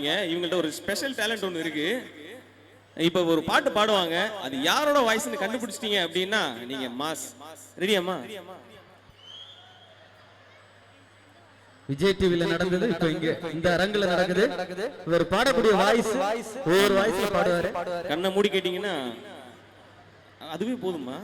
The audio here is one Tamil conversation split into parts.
பாராட்டுனீங்க இவங்கள்ட்ட ஒரு ஸ்பெஷல் டேலண்ட் ஒன்று இருக்கு. இப்போ ஒரு பாட்டு பாடுவாங்க. அது யாரோட வாய்ஸ்னு கண்டுபிடிச்சிட்டீங்க அப்படின்னா நீங்க மாஸ். ரெடியாம்மா விஜய் டிவில நடந்தது. இப்ப இங்க இந்த அரங்குல நடக்குது. இவர் பாடக்கூடிய வாய்ஸ் ஒவ்வொரு வாய்ஸ்ல பாடுவாரு. கண்ணை மூடி கேட்டீங்கன்னா அதுவே போதுமா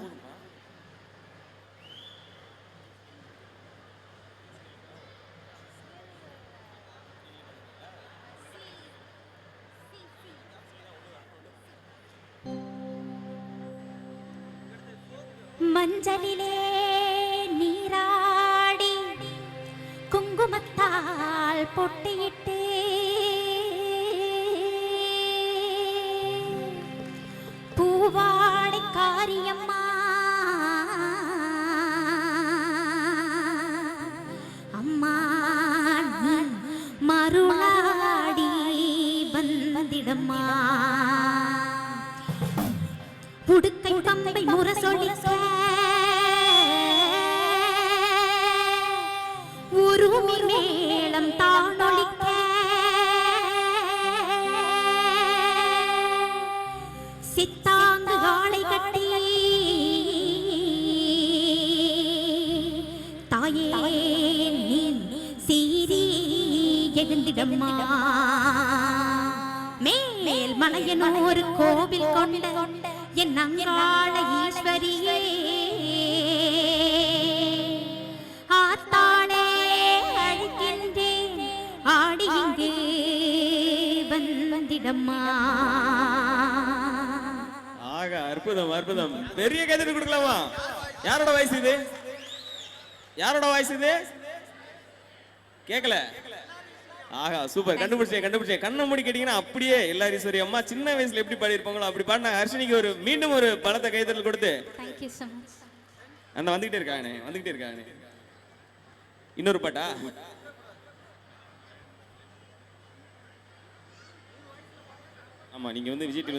மஞ்சளிலே நீராடி குங்குமத்தால் பொட்டியிட்டு. பூவாடை காரியம்மா அம்மா மருளாடி வந்திடம்மா. புடுக்கை கம்பை முரசொலிக்க. உருமி மேளம் தானொலிக்க. சித்தாங்கு ஆளை கட்டி தாயே நீ சீரி எழுந்திடம்மா. மேல் மலையனூர் கோவில் கொண்ட என் அங்காள ஈஸ்வரியே. ஆத்தாளே அழைக்கின்றேன் ஆடி இங்கே வந்திடம்மா. ஆக அற்புதம் அற்புதம். பெரிய கைதறி கொடுக்கலாமா? யாரோட வயசு இது? யாரோட வயசு இது? கேட்கல ஆஹா சூப்பர். கண்டுபிடிச்சேன் கண்டுபிடிச்சேன். கண்ணை மூடி கேட்டீங்கன்னா அப்படியே எல்லாரும் சரி அம்மா சின்ன வயசுல எப்படி பாடியிருப்பாங்களோ அப்படி பாடின ஹர்ஷினிக்கு ஒரு மீண்டும் ஒரு பலத்த கைதறல் கொடுத்து. அந்த வந்துகிட்டே இருக்கானே வந்துகிட்டே இருக்கானே. இன்னொரு பாட்டா? ஆமா நீங்க வந்து விஜய் டிவி